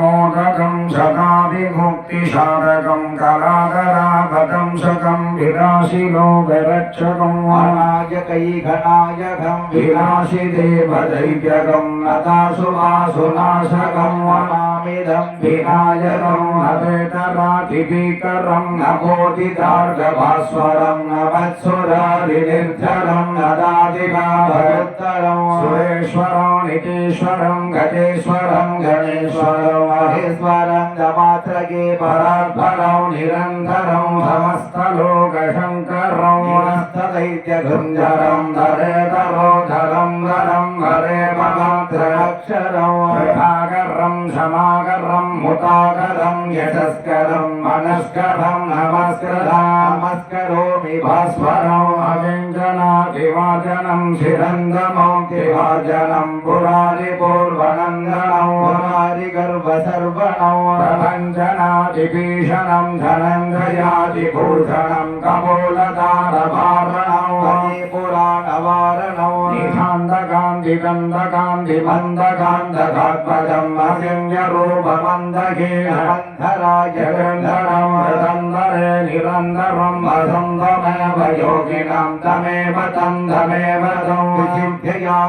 मोदकं सदाभिमुक्तिसारकं कलाकराभतं सकं विलासिलोकरक्षकं अनायकैघनायकं विलासिदेवदैव्यकं नतासुवासुनाशकं वमामिदं विनायकं नवेतरातिभीकरं नभोदितार्गभास्वरं नवत्सुरारिनिर्झरं नदादिकाभयोत्तरं सुरेश्वरं नितीश्वरं गजेश्वरं गणेश्वरं महेश्वरं दमात्रगे परात्परं निरन्तरं समस्तलोकशङ्करं दैत्यगुञ्जरं धरेतरोधरं वरं हरे ममात्रक्षरं विभाकरं समाकरं मुताकरं यशस्करं मनस्करं नमस्कृतामस्करोमि भास्वरम् अव्यञ्जनादिवाचनं शिरन्दमौक्तिवाचनं पुरारिपूर्वनन्दनं पुरारिगर्भसर्वणं प्रभञ्जनादिभीषणं धनञ्जयादिभूषणं कपोलतारवारणं पुराणवारणं गन्धरं हृदन्दरे निरन्तरं वसन्तमेव योगिनं तमेव तं तमेव तं विचिन्त्यया